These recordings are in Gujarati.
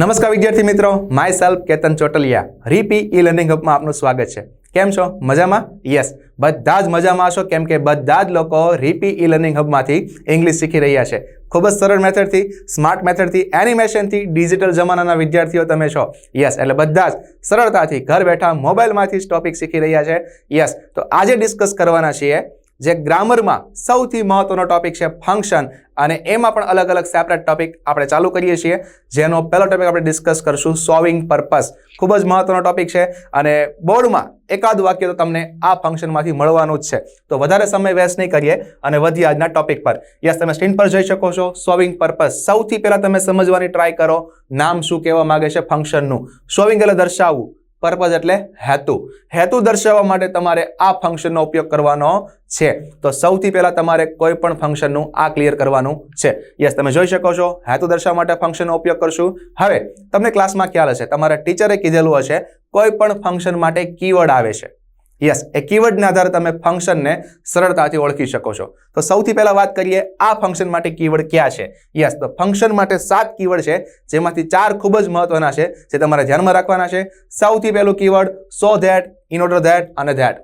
નમસ્કાર વિદ્યાર્થી મિત્રો myself Ketan Chotaliya, RP e learning હબમાં આપનું સ્વાગત છે. કેમ છો? મજામાં? યસ બધા જ મજામાં હશો? કેમ કે બધા જ લોકો રીપી ઈ લર્નિંગ હબમાંથી ઇંગ્લિશ શીખી રહ્યા છે. ખૂબ જ સરળ મેથડથી સ્માર્ટ મેથડથી એનિમેશનથી ડિજિટલ જમાનાના વિદ્યાર્થીઓ તમે છો. યસ એટલે બધા જ સરળતાથી ઘર બેઠા મોબાઈલમાંથી જ ટોપિક શીખી રહ્યા છે. યસ તો આજે ડિસ્કસ કરવાના છીએ જે ગ્રામરમાં સૌથી મહત્વનો ટોપિક છે ફંક્શન અને એમાં પણ અલગ અલગ સેપરેટ ટોપિક આપણે ચાલુ કરીએ છીએ. જેનો પહેલો ટોપિક આપણે ડિસ્કસ કરશું સોવિંગ પર્પસ ખૂબ જ મહત્વનો ટોપિક છે અને બોર્ડમાં એકાદ વાક્ય તો તમને આ ફંક્શનમાંથી મળવાનું જ છે. તો વધારે સમય વેસ્ટ નહીં કરીએ અને વધીએ આજના ટોપિક પર. યસ તમે સ્ક્રીન પર જોઈ શકો છો સોવિંગ પર્પસ સૌથી પહેલાં તમે સમજવાની ટ્રાય કરો. નામ શું કહેવા માગે છે ફંક્શનનું સોવિંગ એટલે દર્શાવવું. પર્પઝ એટલે હેતુ. હેતુ દર્શાવવા માટે તમારે આ ફંક્શનનો ઉપયોગ કરવાનો છે. તો સૌથી પહેલાં તમારે કોઈ પણ ફંક્શનનું આ ક્લિયર કરવાનું છે. યસ તમે જોઈ શકો છો, હેતુ દર્શાવવા માટે ફંક્શનનો ઉપયોગ કરશું. હવે, તમને ક્લાસમાં ખ્યાલ હશે. તમારા ટીચરે કીધેલું હશે, કોઈ પણ ફંક્શન માટે કીવર્ડ આવે છે. યસ એ કીવર્ડના આધારે તમે ફંક્શનને સરળતાથી ઓળખી શકો છો. તો સૌથી પહેલાં વાત કરીએ, આ ફંક્શન માટે કીવર્ડ ક્યાં છે? યસ તો ફંક્શન માટે સાત કીવર્ડ છે, જેમાંથી ચાર ખૂબ જ મહત્વના છે, જે તમારે ધ્યાનમાં રાખવાના છે. સૌથી પહેલું keyword so that in order that અને ધેટ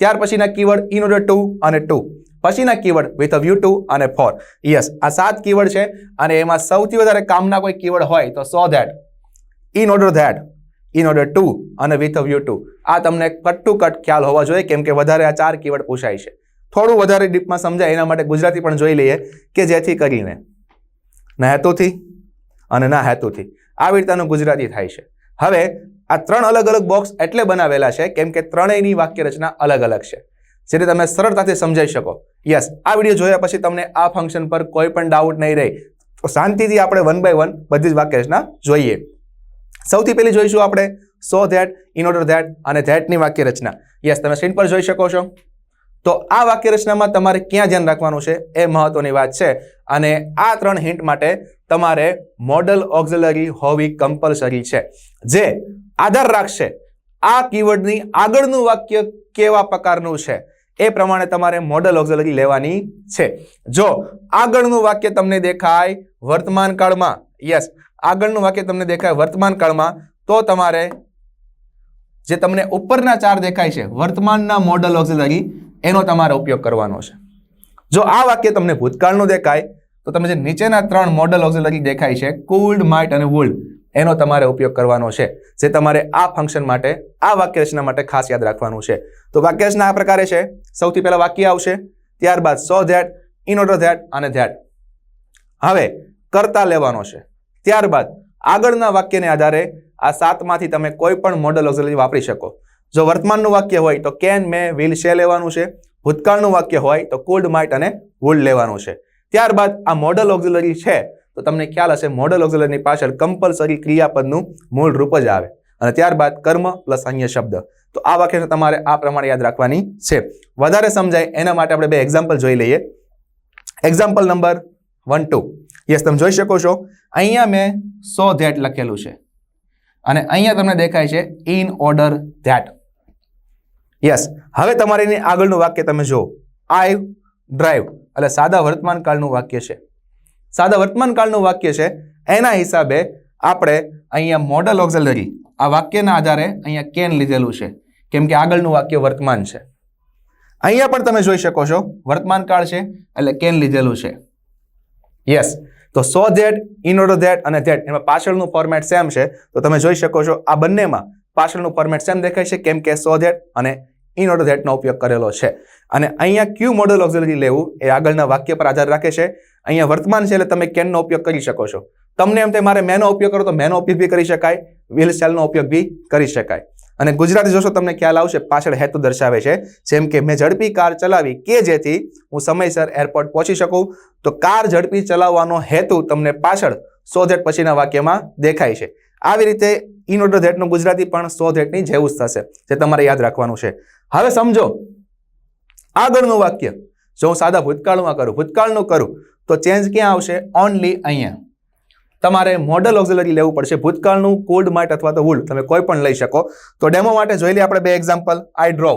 ત્યાર પછીના કીવર્ડ ઇન ઓર્ડર ટુ અને ટુ પછીના keyword with a view to અને ફોર યસ આ સાત કીવર્ડ છે, અને એમાં સૌથી વધારે કામના કોઈ કીવર્ડ હોય તો so that in order that in order to અને વિથ અ વ્યૂ ટુ આ તમને કટ ટુ કટ ખ્યાલ હોવા જોઈએ, કેમ કે વધારે આ ચાર કીવર્ડ પૂછાય છે. થોડું વધારે ડીપમાં સમજાય, એના માટે ગુજરાતી પણ જોઈ લઈએ કે જેથી કરીને ના હેતુથી અને ના હેતુથી. આવી રીતનું ગુજરાતી થાય છે. હવે આ ત્રણ અલગ અલગ બોક્સ એટલે બનાવેલા છે, કેમ કે ત્રણેયની વાક્ય રચના અલગ અલગ છે. જેને તમે સરળતાથી સમજાઈ શકો. યસ આ વીડિયો જોયા પછી તમને આ ફંક્શન પર કોઈ પણ ડાઉટ નહીં રહે. તો શાંતિથી આપણે વન બાય વન બધી જ વાક્ય રચના જોઈએ. સૌથી પહેલી જોઈશું આપણે so that in order that અને ધેટની વાક્ય રચના યસ તમે સ્ક્રીન પર જોઈ શકો છો. તો આ વાક્ય રચનામાં તમારે ક્યાં ધ્યાન રાખવાનું છે એ મહત્વની વાત છે. અને આ ત્રણ હિન્ટ માટે તમારે મોડલ ઓક્ઝિલરી હોવી કમ્પલસરી છે. જે આધાર રાખશે. આ કીવર્ડની આગળનું વાક્ય કેવા પ્રકારનું છે? એ પ્રમાણે તમારે મોડલ ઓક્ઝલરી લેવાની છે. જો આગળનું વાક્ય તમને દેખાય વર્તમાન કાળમાં યસ આગળનું વાક્ય તમને દેખાય વર્તમાન કાળમાં, તો તમારે જે તમને ઉપરના ચાર દેખાય છે, વર્તમાનના મોડલ ઓક્સિલરી એનો તમારે ઉપયોગ કરવાનો છે. જો આ વાક્ય તમને ભૂતકાળનું દેખાય, તો તમે જે નીચેના ત્રણ મોડલ ઓક્સિલરી દેખાય છે કુલ્ડ માઇટ અને વુલ્ડ એનો તમારે ઉપયોગ કરવાનો છે. જે તમારે આ ફંક્શન માટે, આ વાક્ય રચના માટે ખાસ યાદ રાખવાનું છે. તો વાક્ય રચના આ પ્રકારે છે. સૌથી પહેલા વાક્ય આવશે, ત્યારબાદ so that in order that અને ધેટ હવે, કરતા લેવાનો છે. ત્યારબાદ આગળના વાક્યને આધારે આ સાતમાંથી તમે કોઈ પણ મોડલ ઓક્ઝિલરી વાપરી શકો. જો વર્તમાનનું વાક્ય હોય તો કેન મે વિલ શે લેવાનું છે. ભૂતકાળનું વાક્ય હોય તો કુડ માઇટ અને વુડ લેવાનું છે. ત્યારબાદ આ મોડલ ઓક્ઝિલરી છે, તો તમને ખ્યાલ હશે મોડલ ઓક્ઝિલરીની પાછળ કમ્પલસરી ક્રિયાપદનું મૂળ રૂપ જ આવે. અને ત્યારબાદ કર્મ પ્લસ અન્ય શબ્દ. તો આ વાક્ય તમારે આ પ્રમાણે યાદ રાખવાની છે. વધારે સમજાય એના માટે આપણે બે એક્ઝામ્પલ જોઈ લઈએ. Example number one two yes તમે જોઈ શકો છો. અહીંયા મેં સો ધેટ લખેલું છે. અને અહીંયા તમને દેખાય છે ઇન ઓર્ડર ધેટ યસ હવે તમારે આગળનું વાક્ય તમે જુઓ. આઈ ડ્રાઈવ એટલે સાદા વર્તમાનકાળનું વાક્ય છે. સાદા વર્તમાન કાળનું વાક્ય છે, એના હિસાબે આપણે અહીંયા મોડલ ઓક્ઝલરી આ વાક્યના આધારે અહીંયા કેન લીધેલું છે. કેમ કે આગળનું વાક્ય વર્તમાન છે. અહીંયા પણ તમે જોઈ શકો છો વર્તમાન કાળ છે, એટલે કેન લીધેલું છે. યસ તો so that in order that અને ધેટ. એમાં પાછળનું ફોર્મેટ સેમ છે. તો તમે જોઈ શકો છો, આ બંનેમાં પાછળનું ફોર્મેટ સેમ દેખાય છે, કેમ કે સો ધેટ અને ઇન ઓર્ડર ધેટનો ઉપયોગ કરેલો છે. અને અહીંયા ક્યુ મોડલ ઓક્ઝિલરી લેવું એ આગળના વાક્ય પર આધાર રાખે છે. અહીંયા વર્તમાન છે એટલે તમે કેનનો ઉપયોગ કરી શકો છો. તમને એમ તે મારે મેનો ઉપયોગ કરો તો મેનો ઉપયોગ બી કરી શકાય. વ્હીલ સેલનો ઉપયોગ બી કરી શકાય. અને ગુજરાતી જોશો તમને ખ્યાલ આવશે, પાછળ હેતુ દર્શાવે છે. જેમ કે મેં ઝડપી કાર ચલાવી કે જેથી હું સમયસર એરપોર્ટ પહોંચી શકું. તો કાર ઝડપી ચલાવવાનો હેતુ તમને પાછળ સો ધેટ પછીના વાક્યમાં દેખાય છે. આવી રીતે ઇન ઓર્ડર ધેટનું ગુજરાતી પણ સો ધેટની જેવું જ થશે, જે તમારે યાદ રાખવાનું છે. હવે સમજો, આગળનું વાક્ય, જો હું સાદા ભૂતકાળમાં કરું, ભૂતકાળનું કરું, તો ચેન્જ ક્યાં આવશે? ઓનલી અહીંયા. તમારે મોડલ ઓક્ઝિલરી લેવું પડશે. ભૂતકાળનું કોલ્ડ માટે અથવા તો વુડ તમે કોઈ પણ લઈ શકો. તો ડેમો માટે જોઈ લઈએ આપણે બે એક્ઝામ્પલ આઈ ડ્રો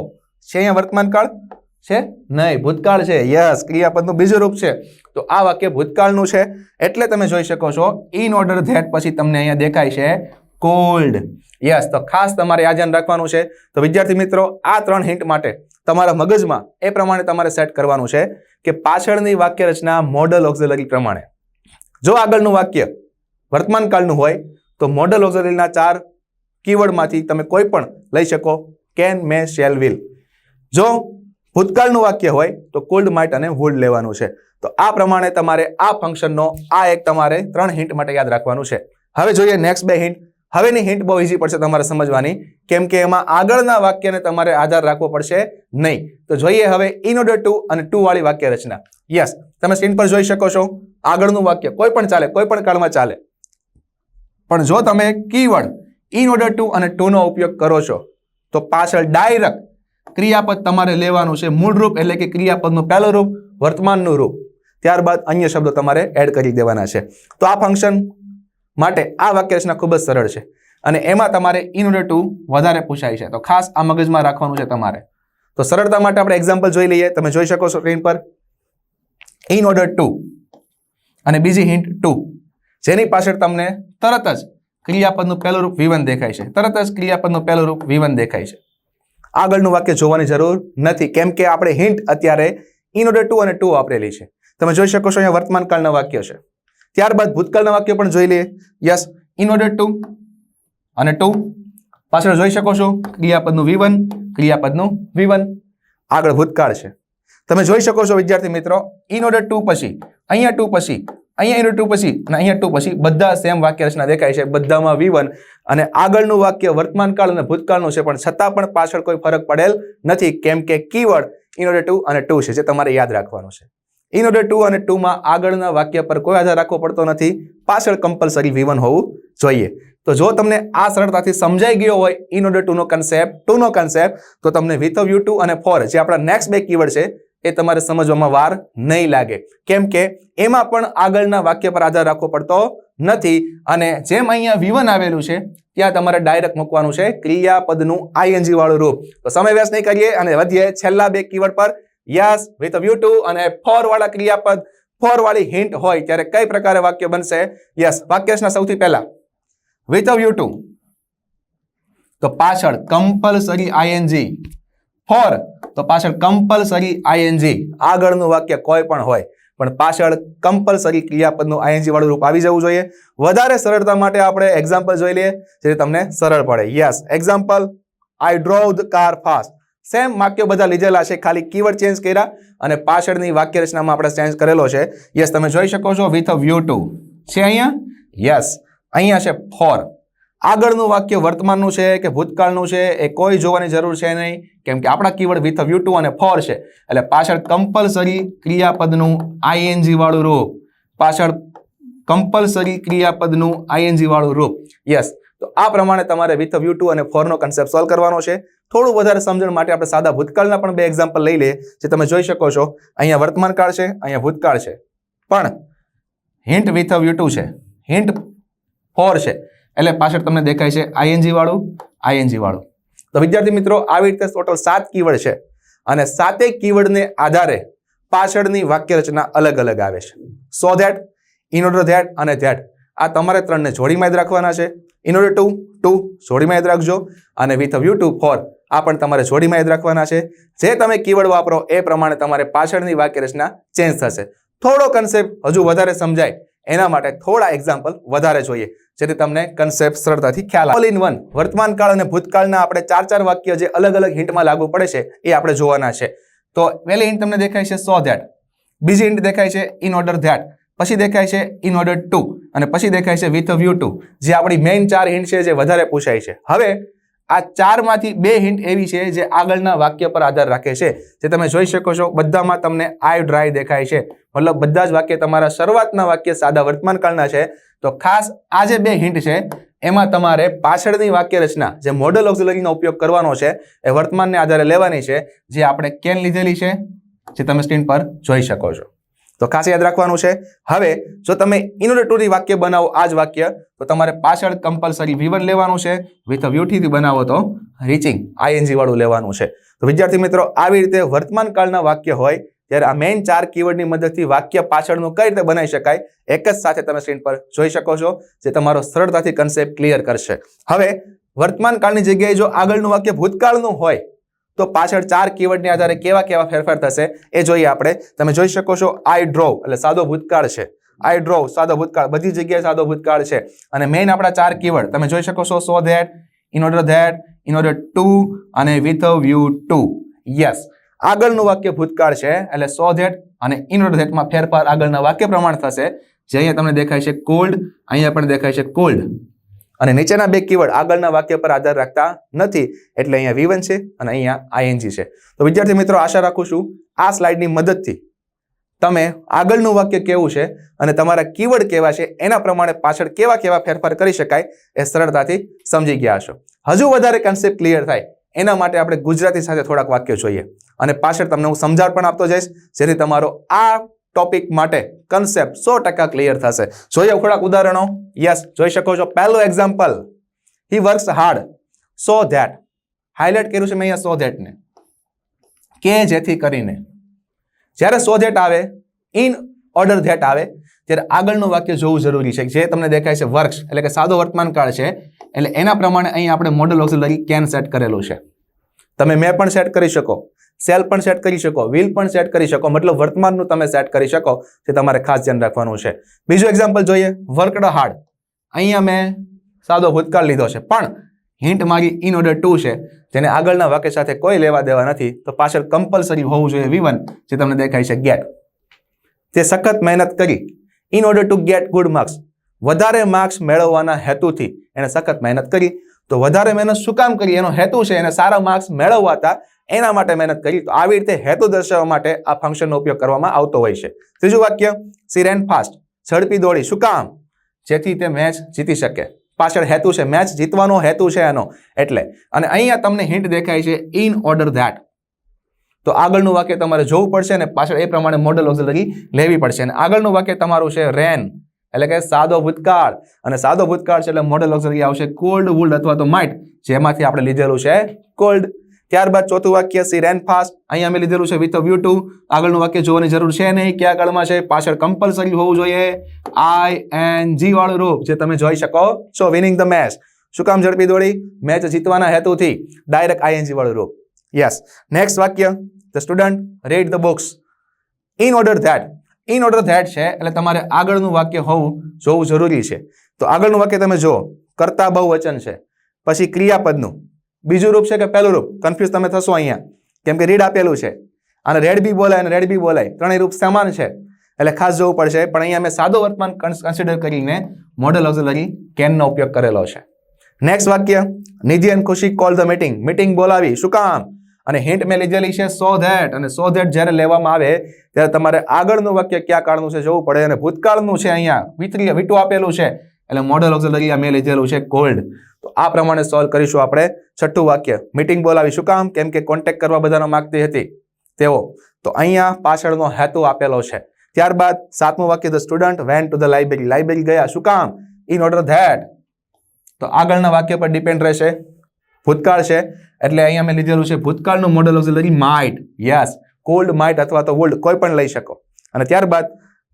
છે અહીંયા વર્તમાન કાળ? છે? નહીં, ભૂતકાળ છે. યસ ક્રિયાપદનું બીજું રૂપ છે. તો આ વાક્ય ભૂતકાળનું છે. એટલે તમે જોઈ શકો છો ઇન ઓર્ડર ધેટ પછી તમને અહીંયા દેખાય છે કોલ્ડ યસ તો ખાસ તમારે આ ધ્યાન રાખવાનું છે. તો વિદ્યાર્થી મિત્રો, આ ત્રણ હિન્ટ માટે તમારા મગજમાં એ પ્રમાણે તમારે સેટ કરવાનું છે કે પાછળની વાક્ય રચના મોડલ ઓક્ઝિલરી પ્રમાણે. જો આગળનું વાક્ય વર્તમાન કાળનું હોય તો મોડલ ઓક્ઝિલરીના ચાર કીવર્ડમાંથી તમે કોઈ પણ લઈ શકો. કેન મે શેલ વિલ જો ભૂતકાળનું વાક્ય હોય તો કોલ્ડ માઇટ અને વુડ લેવાનું છે. તો આ પ્રમાણે તમારે આ ફંક્શનનો આ એક તમારે ત્રણ હિન્ટ માટે યાદ રાખવાનું છે. હવે જોઈએ નેક્સ્ટ બે હિન્ટ હવેની હિન્ટ બહુ ઇઝી પડશે તમારે સમજવાની. કેમ કે એમાં આગળના વાક્યને તમારે આધાર રાખવો પડશે નહીં. તો જોઈએ હવે ઇન ઓર્ડર ટુ અને ટુ વાળી વાક્ય રચના યસ તમે સ્ક્રીન પર જોઈ શકો છો. આગળનું વાક્ય કોઈ પણ ચાલે, કોઈ પણ કાળમાં ચાલે. પણ જો તમે કીવર્ડ ઇન ઓર્ડર ટુ અને ટુનો ઉપયોગ કરો છો, તો પાછળ ડાયરેક્ટ ક્રિયાપદ તમારે લેવાનું છે મૂળ રૂપ, એટલે કે ક્રિયાપદનું પહેલું રૂપ, વર્તમાનનું રૂપ. ત્યારબાદ અન્ય શબ્દો તમારે એડ કરી દેવાના છે. તો આ ફંક્શન માટે આ વાક્ય રચના ખૂબ જ સરળ છે. અને એમાં તમારે ઇન ઓર્ડર ટુ વધારે પૂછાય છે. તો ખાસ આ મગજમાં રાખવાનું છે તમારે. તો સરળતા માટે આપણે એક્ઝામ્પલ જોઈ લઈએ. તમે જોઈ શકો છો સ્ક્રીન પર. ઇન ઓર્ડર ટુ અને બીજી હિન્ટ ટુ જેની પાછળ તમને તરત જ ક્રિયાપદનું પહેલું રૂપ વિવન દેખાય છે. તરત જ ક્રિયાપદનું પહેલું રૂપ વિવન દેખાય છે. આગળનું વાક્ય જોવાની જરૂર નથી, કેમ કે આપણે હિન્ટ અત્યારે ઇન ઓર્ડર ટુ અને ટુ વાપરેલી છે. તમે જોઈ શકો છો અહીંયા વર્તમાન કાળના વાક્ય છે. ત્યારબાદ ભૂતકાળના વાક્ય પણ જોઈ લઈએ. યસ ઇન ઓર્ડર ટુ અને ટુ પાછળ જોઈ શકો છો, ક્રિયાપદનું વિવન ક્રિયાપદનું વિવન આગળ ભૂતકાળ છે. તમે જોઈ શકો છો વિદ્યાર્થી મિત્રો ઇન ઓર્ડર ટુ પછી, અહીંયા ટુ પછી અહીંયા ઇન ટુ પછી અને અહીંયા ટુ પછી બધા સેમ વાક્ય રચના દેખાય છે. બધામાં વિવન અને આગળનું વાક્ય વર્તમાનકાળ અને ભૂતકાળનું છે, પણ છતાં પણ પાછળ કોઈ ફરક પડેલ નથી. કેમ કે કીવર્ડ ઇન ઓર્ડર ટુ અને ટુ છે, જે તમારે યાદ રાખવાનું છે. ઇન ઓર્ડર ટુ અને ટુમાં આગળના વાક્ય પર કોઈ આધાર રાખવો પડતો નથી. પાછળ કમ્પલસરી વિવન હોવું જોઈએ. તો જો તમને આ સરળતાથી સમજાઈ ગયો હોય ઇન ટુ ટુનો કન્સેપ્ટ ટુનો કન્સેપ્ટ તો તમને વિથ યુ ટુ અને ફોર જે આપણા નેક્સ્ટ બે કીવર્ડ છે એ તમારે સમજવામાં વાર નહીં લાગે. કેમ કે એમાં પણ આગળના વાક્ય પર આધાર રાખવો પડતો નથી અને જેમ અહીંયા વિવન આવેલું છે, ત્યાં તમારે ડાયરેક્ટ મૂકવાનું છે ક્રિયાપદનું આઈએનજી વાળું રૂપ. તો સમય વ્યસ્ત નહીં કરીએ અને વધીએ છેલ્લા બે કીવર્ડ પર. યસ વિથ વ્યુ ટુ અને ફોર વાળા ક્રિયાપદ. ફોર વાળી હિન્ટ હોય ત્યારે કઈ પ્રકારે વાક્ય બનશે? યસ વાક્યના સૌથી પહેલા. વિથ વ્યુ ટુ તો પાછળ કમ્પલસરી આઈએનજી ફોર. તો પાછળ કમ્પલસરી આઈએનજી આગળનું વાક્ય કોઈ પણ હોય, પણ પાછળ કમ્પલસરી ક્રિયાપદનું આઈએનજી વાળું રૂપ આવી જવું જોઈએ. વધારે સરળતા માટે આપણે એક્ઝામ્પલ જોઈ લઈએ જેથી તમને સરળ પડે. Yes example I drove the car fast same વાક્યો બધા લીધેલા છે, ખાલી કીવર્ડ ચેન્જ કર્યા અને પાછળની વાક્ય રચનામાં આપણે ચેન્જ કરેલો છે. યસ તમે જોઈ શકો છો વિથ અ વ્યૂ ટુ છે અહીંયા? યસ અહીંયા છે ફોર આગળનું વાક્ય વર્તમાનનું છે કે ભૂતકાળનું છે એ કોઈ જોવાની જરૂર છે નહીં. કેમ કે આપણા કીવર્ડ વિથ વ્યુ ટુ અને ફોર છે. એટલે પાછળ કમ્પલસરી ક્રિયાપદનું આઈએનજી વાળું રૂપ. પાછળ કમ્પલસરી ક્રિયાપદનું આઈએનજી વાળું રૂપ. યસ તો આ પ્રમાણે તમારે વિથ વ્યુ ટુ અને ફોરનો કન્સેપ્ટ સોલ્વ કરવાનો છે. થોડું વધારે સમજણ માટે આપણે સાદા ભૂતકાળના પણ બે એક્ઝામ્પલ લઈ લઈએ જે તમે જોઈ શકો છો. અહીંયા વર્તમાન કાળ છે, અહીંયા ભૂતકાળ છે. પણ હિન્ટ વિથ વ્યુ ટુ છે. હિન્ટ ફોર છે. એટલે પાછળ તમને દેખાય છે આઈએનજી વાળું આઈએનજી વાળું. તો વિદ્યાર્થી મિત્રો, આવી રીતે ટોટલ સાત કીવર્ડ છે અને સાતેય કીવર્ડને આધારે પાછળની વાક્યરચના અલગ અલગ આવે છે. So that in order that અને ધેટ. આ તમારે ત્રણને જોડીમાં યાદ રાખવાના છે. ઇન ટુ ટુ જોડીમાં યાદ રાખજો. અને વિથ વ્યુ ટુ ફોર આ પણ તમારે જોડીમાં યાદ રાખવાના છે. જે તમે કીવર્ડ વાપરો, એ પ્રમાણે તમારે પાછળની વાક્ય રચના ચેન્જ થશે. થોડો કન્સેપ્ટ હજુ વધારે સમજાય, એના માટે થોડા એક્ઝામ્પલ વધારે જોઈએ. જેથી તમને કન્સેપ્ટ સરળતાથી ખ્યાલ ઓલ ઇન વન વર્તમાન કાળ અને ભૂતકાળના આપણે ચાર ચાર વાક્ય જે અલગ અલગ હિન્ટમાં લાગુ પડે છે, એ આપણે જોવાના છે. તો પહેલી હિન્ટ તમને દેખાય છે સો ધેટ બીજી હિન્ટ દેખાય છે ઇન ઓર્ડર ધેટ પછી દેખાય છે ઇન ઓર્ડર ટુ અને પછી દેખાય છે વિથ વ્યુ ટુ જે આપણી મેઇન ચાર હિન્ટ છે જે વધારે પૂછાય છે. હવે આ ચારમાંથી બે હિન્ટ એવી છે જે આગળના વાક્ય પર આધાર રાખે છે. જે તમે જોઈ શકો છો, બધામાં તમને આઈ ડ્રાય દેખાય છે. મતલબ બધા જ વાક્ય તમારા શરૂઆતના વાક્ય સાદા વર્તમાનકાળના છે. તો ખાસ આ જે બે હિન્ટ છે, એમાં તમારે પાછળની વાક્ય રચના, જે મોડલ ઓક્ઝિલરીનો ઉપયોગ કરવાનો છે, એ વર્તમાનને આધારે લેવાની છે, જે આપણે કેન લીધેલી છે, જે તમે સ્ક્રીન પર જોઈ શકો છો. તો ખાસ યાદ રાખવાનું છે. હવે જો તમે ઇનોરેટોરી વાક્ય બનાવો આ જ વાક્ય, તો તમારે પાછળ કમ્પલસરી વિવન લેવાનું છે. વિથ વ્યુટીથી બનાવો તો રીચિંગ આઈએનજી વાળું લેવાનું છે. તો વિદ્યાર્થી મિત્રો, આવી રીતે વર્તમાન કાળના વાક્ય હોય, ત્યારે આ મેઇન ચાર કીવર્ડની મદદથી વાક્ય પાછળનું કઈ રીતે બનાવી શકાય, એક જ સાથે તમે સ્ક્રીન પર જોઈ શકો છો, જે તમારો સરળતાથી કન્સેપ્ટ ક્લિયર કરશે. હવે, વર્તમાન કાળની જગ્યાએ જો આગળનું વાક્ય ભૂતકાળનું હોય તો પાછળ ચાર કીવર્ડને આધારે કેવા કેવા ફેરફાર થશે એ જોઈએ આપણે. તમે જોઈ શકો છો આઈ ડ્રોવ એટલે સાદો ભૂતકાળ છે. આઈ ડ્રોવ સાદો ભૂતકાળ, બધી જગ્યાએ સાદો ભૂતકાળ છે. અને મેઇન આપણા ચાર કીવર્ડ તમે જોઈ શકો છો so that in order that in order to અને વિથ વ્યૂ ટુ યસ આગળનું વાક્ય ભૂતકાળ છે, એટલે સો ધેટ અને ઇન ઓર્ડર ધેટમાં ફેરફાર આગળના વાક્ય પ્રમાણ થશે. જે અહીંયા તમને દેખાય છે કોલ્ડ અહીંયા પણ દેખાય છે કોલ્ડ અને નીચેના બે કીવર્ડ આગળના વાક્ય પર આધાર રાખતા નથી, એટલે અહીંયા વીવન છે અને અહીંયા આઈએનજી છે. તો વિદ્યાર્થી મિત્રો, આશા રાખું છું આ સ્લાઇડની મદદથી તમે આગળનું વાક્ય કેવું છે અને તમારા કીવર્ડ કેવા છે, એના પ્રમાણે પાછળ કેવા કેવા ફેરફાર કરી શકાય એ સરળતાથી સમજી ગયા હશો. હજુ વધારે કન્સેપ્ટ ક્લિયર થાય, એના માટે આપણે ગુજરાતી સાથે થોડાક વાક્યો જોઈએ. અને પાછળ તમને હું સમજાવટ પણ આપતો જઈશ, જેથી તમારો આ ટોપિક માટે કન્સેપ્ટ સો ટકા ક્લિયર થશે. જોઈએ થોડાક ઉદાહરણો. યસ જોઈ શકો છો. પહેલું example he works hard so that highlight કર્યું છે મેં અહીંયા સો ધેટને કે જેથી કરીને. જ્યારે સો ધેટ આવે ઇન ઓર્ડર ધેટ આવે, ત્યારે આગળનું વાક્ય જોવું જરૂરી છે. જે તમને દેખાય છે વર્ક્સ એટલે કે સાદો વર્તમાન કાળ છે. એટલે એના પ્રમાણે અહીં આપણે મોડલ ઓક્સિલરી કેન સેટ કરેલું છે. તમે મેં પણ સેટ કરી શકો. સેલ પણ સેટ કરી શકો, વ્હીલ પણ સેટ કરી શકો, મતલબ વર્તમાનનું તમે સેટ કરી શકો તે તમારે ખાસ ધ્યાન રાખવાનું છે. બીજું એક્ઝામ્પલ જોઈએ, વર્કડ હાર્ડ અહીંયા મેં સાદો ભૂતકાળ લીધો છે, પણ હિન્ટ મારી ઇન ઓર્ડર ટુ છે, જેને આગળના વાક્ય સાથે કોઈ લેવા દેવા નથી, તો પાછળ કમ્પલસરી હોવું જોઈએ, વિવન, જે તમને દેખાય છે ગેટ તે સખત મહેનત કરી in order to get good marks વધારે માર્ક્સ મેળવવાના હેતુથી એણે સખત મહેનત કરી, તો વધારે મહેનત શું કામ કરી, એનો હેતુ છે, એને સારા માર્ક્સ મેળવવા હતા એના માટે મહેનત કરી તો આવી રીતે હેતુ દર્શાવવા માટે આ ફંક્શનનો ઉપયોગ કરવામાં આવતો હોય છે. ત્રીજું વાક્ય સી રેન ફાસ્ટ ઝડપી દોડી, શું કામ? જેથી તે મેચ જીતી શકે. પાછળ હેતુ છે મેચ જીતવાનો હેતુ છે એનો. એટલે, અને અહીંયા તમને હિન્ટ દેખાય છે ઇન ઓર્ડર ધેટ તો આગળનું વાક્ય તમારે જોવું પડશે અને પાછળ એ પ્રમાણે મોડલ ઓક્સિલરી લેવી પડશે. અને આગળનું વાક્ય તમારું છે રેન એટલે કે સાદો ભૂતકાળ. અને સાદો ભૂતકાળ છે એટલે મોડલ ઓક્સિલરી આવશે કોલ્ડ વુલ્ડ અથવા તો માઇટ જેમાંથી આપણે લીધેલું છે કોલ્ડ ત્યારબાદ ચોથું વાક્ય સી રેન ફાસ્ટ અહીંયા અમે લીધેલું છે વિથ વ્યુ ટુ આગળનું વાક્ય જોવાની જરૂર છે નહીં. કયા કાળમાં છે? પાછળ કમ્પલસરી હોવું જોઈએ. આઈ એન જી વાળું રૂપ જે તમે જોઈ શકો. છો વિનિંગ ધ મેચ શું કામ ઝડપી દોડી? મેચ જીતવાના હેતુથી ડાયરેક્ટ આઈએનજી વાળું રૂપ. યસ નેક્સ્ટ વાક્ય. The student read the books in order that in order that છે, એટલે તમારે આગળનું વાક્ય હોવું જોવું જરૂરી છે. તો આગળનું વાક્ય તમે જુઓ. કરતા બહુ વચન છે. પછી ક્રિયાપદનું. બીજું રૂપ છે કે પહેલું રૂપ? કન્ફ્યુઝ તમે થશો અહીંયા. કેમ કે રીડ આપેલું છે. અને રેડ બી બોલાય અને રેડ બી બોલાય. ત્રણેય રૂપ સમાન છે. એટલે ખાસ જોવું પડશે. પણ અહીંયા મેં સાદો વર્તમાન કન્સિડર કરીને મોડલ ઓક્સિલરી કેનનો ઉપયોગ કરેલો છે. નેક્સ્ટ વાક્ય. નિધિ અને ખુશી કોલ ધ મીટિંગ મીટિંગ બોલાવી. શું કામ? અને હિન્ટ મેં લીધેલી છે સો ધેટ અને સો ધેટ જ્યારે લેવામાં આવે, ત્યારે તમારે આગળનું વાક્ય કયા કાળનું છે જોવું પડે. અને ભૂતકાળનું છે અહીંયા. વિતરી વીટું આપેલું છે. એટલે મોડલ ઓક્સિલરી અમે લીધેલું છે કોલ્ડ તો આ પ્રમાણે સોલ્વ કરીશું આપણે છઠ્ઠું વાક્ય. મીટિંગ બોલાવીશું. કામ? કેમ કે કોન્ટેક્ટ કરવા બધાનો માગતી હતી તેઓ. તો અહીંયા પાછળનો હેતુ આપેલો છે. ત્યારબાદ સાતમું વાક્ય the student went to the library library ગયા. શું કામ? ઇન ઓર્ડર ધેટ તો આગળના વાક્ય પર ડિપેન્ડ રહેશે. ભૂતકાળ છે. એટલે અહીંયા મેં લીધેલું છે, ભૂતકાળનું model auxiliary might yes cold might અથવા તો વોલ્ડ કોઈ પણ લઈ શકો. અને ત્યારબાદ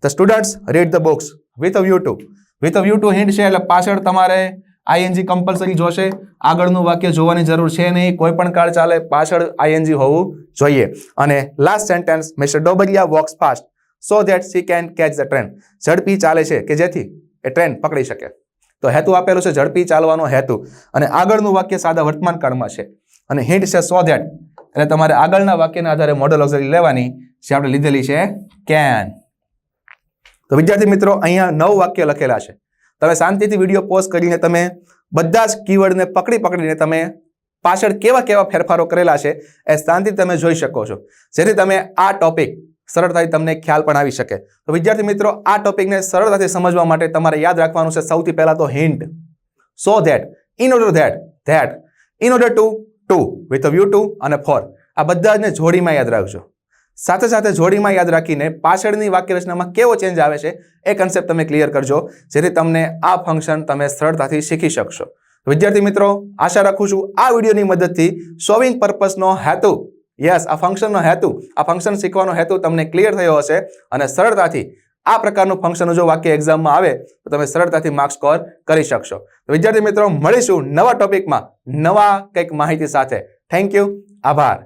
the students read the books with a YouTube with a view two hint છે, એટલે પાછળ તમારે આઈએનજી કમ્પલસરી જોશે. આગળનું વાક્ય જોવાની જરૂર છે નહીં, કોઈ પણ કાળ ચાલે, પાછળ આઈએનજી હોવું જોઈએ. અને last sentence Mister Dobariya walks fast so that she can catch the train ઝડપી ચાલે છે કે જેથી એ ટ્રેન પકડી શકે. તો હેતુ આપેલો છે, ઝડપી ચાલવાનો હેતુ. અને આગળનું વાક્ય સાદા વર્તમાન કાળમાં છે. અને હિન્ટ છે સો ધેટ એટલે તમારે આગળના વાક્યના આધારે મોડલ ઓક્ઝરી લેવાની જે આપણે લીધેલી છે કેન તો વિદ્યાર્થી મિત્રો, અહીંયા નવ વાક્ય લખેલા છે. તમે શાંતિથી વીડિયો પોઝ કરીને તમે બધા જ કીવર્ડને પકડી પકડીને તમે પાછળ કેવા કેવા ફેરફારો કરેલા છે એ શાંતિ તમે જોઈ શકો છો. જેથી તમે આ ટોપિક સરળતાથી તમને ખ્યાલ પણ આવી શકે. તો વિદ્યાર્થી મિત્રો, આ ટોપિકને સરળતાથી સમજવા માટે તમારે યાદ રાખવાનું છે સૌથી પહેલાં તો hint so that in order that that in order to to with view to અને ફોર આ બધા જને જોડીમાં યાદ રાખજો. સાથે સાથે જોડીમાં યાદ રાખીને પાછળની વાક્ય રચનામાં કેવો ચેન્જ આવે છે એ કન્સેપ્ટ તમે ક્લિયર કરજો, જેથી તમને આ ફંક્શન તમે સરળતાથી શીખી શકશો. વિદ્યાર્થી મિત્રો, આશા રાખું છું આ વિડીયોની મદદથી સોવિંગ પર્પસનો હેતુ યસ આ ફંક્શનનો હેતુ, આ ફંક્શન શીખવાનો હેતુ તમને ક્લિયર થયો હશે અને સરળતાથી આ પ્રકારનું ફંક્શન જો વાક્ય એક્ઝામમાં આવે, તો તમે સરળતાથી માર્ક્સ સ્કોર કરી શકશો. તો વિદ્યાર્થી મિત્રો, મળીશું નવા ટોપિકમાં નવા કંઈક માહિતી સાથે. થેન્ક યુ આભાર.